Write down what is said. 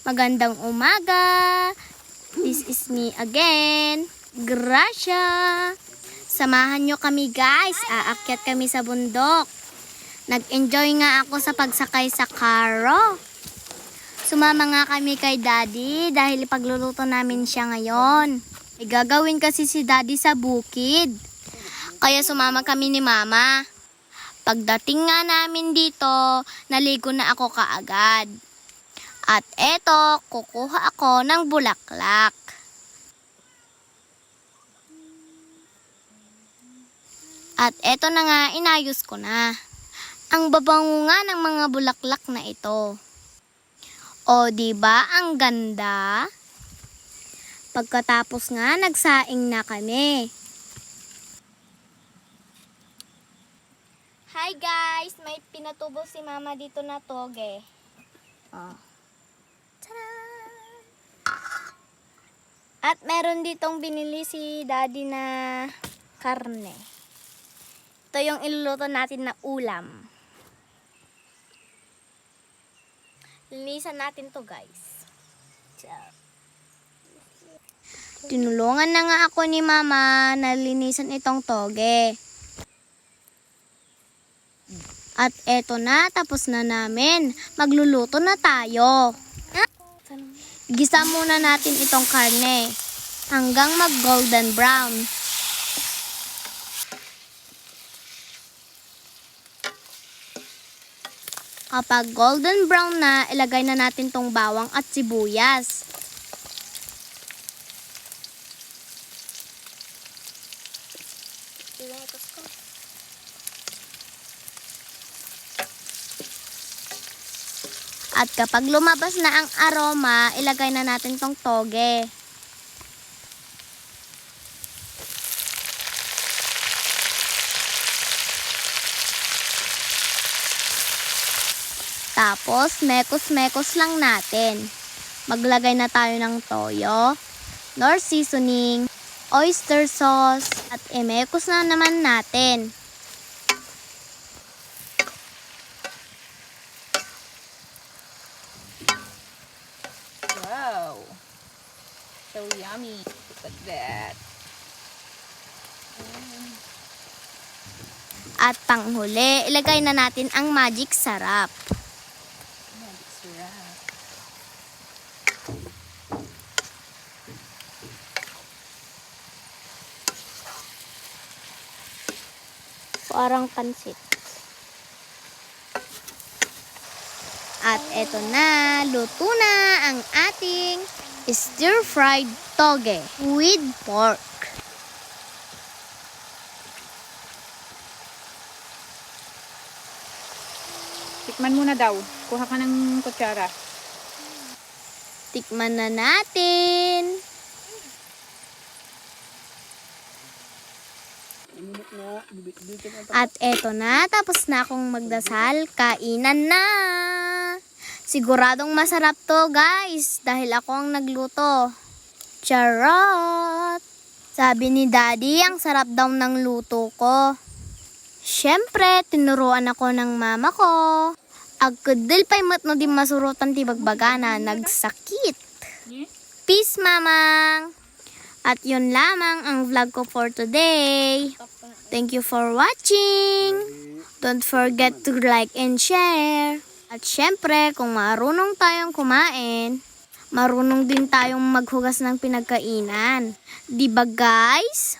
Magandang umaga. This is me again. Gracia. Samahan nyo kami guys. Aakyat kami sa bundok. Nag-enjoy nga ako sa pagsakay sa karo. Sumama nga kami kay daddy dahil ipagluluto namin siya ngayon. May gagawin kasi si daddy sa bukid. Kaya sumama kami ni mama. Pagdating nga namin dito, naligo na ako kaagad. At eto, kukuha ako ng bulaklak. At eto na nga, inayos ko na. Ang babango nga ng mga bulaklak na ito. O, di ba ang ganda? Pagkatapos nga, nagsaing na kami. Hi guys! May pinatubo si mama dito na toge. Oh. At meron ditong binili si daddy na karne. Ito yung iluluto natin na ulam. Linisan natin to guys. Tinulungan na nga ako ni mama na linisan itong toge. At eto na, tapos na namin. Magluluto na tayo. Gisa muna natin itong karne hanggang mag golden brown. Kapag golden brown na, ilagay na natin tong bawang at sibuyas. At kapag lumabas na ang aroma, ilagay na natin tong toge. Tapos, mekos-mekos lang natin. Maglagay na tayo ng toyo, nor seasoning, oyster sauce, at emekos na naman natin. Wow. So yummy. Look at that. At panghuli, ilagay na natin ang magic sarap. Magic syrup. Parang pansit. At eto na, luto na ang ating stir-fried toge with pork. Tikman muna daw. Kuha ka ng kutsara. Tikman na natin. At eto na, tapos na akong magdasal. Kainan na! Siguradong masarap to guys, dahil ako ang nagluto. Charot! Sabi ni daddy, ang sarap daw ng luto ko. Siyempre, tinuruan ako ng mama ko. Agkudil pa'y mat no di masurutan ti bagbagana, nagsakit. Peace, mamang! At yun lamang ang vlog ko for today. Thank you for watching. Don't forget to like and share. At syempre, kung marunong tayong kumain, marunong din tayong maghugas ng pinagkainan. Di ba guys?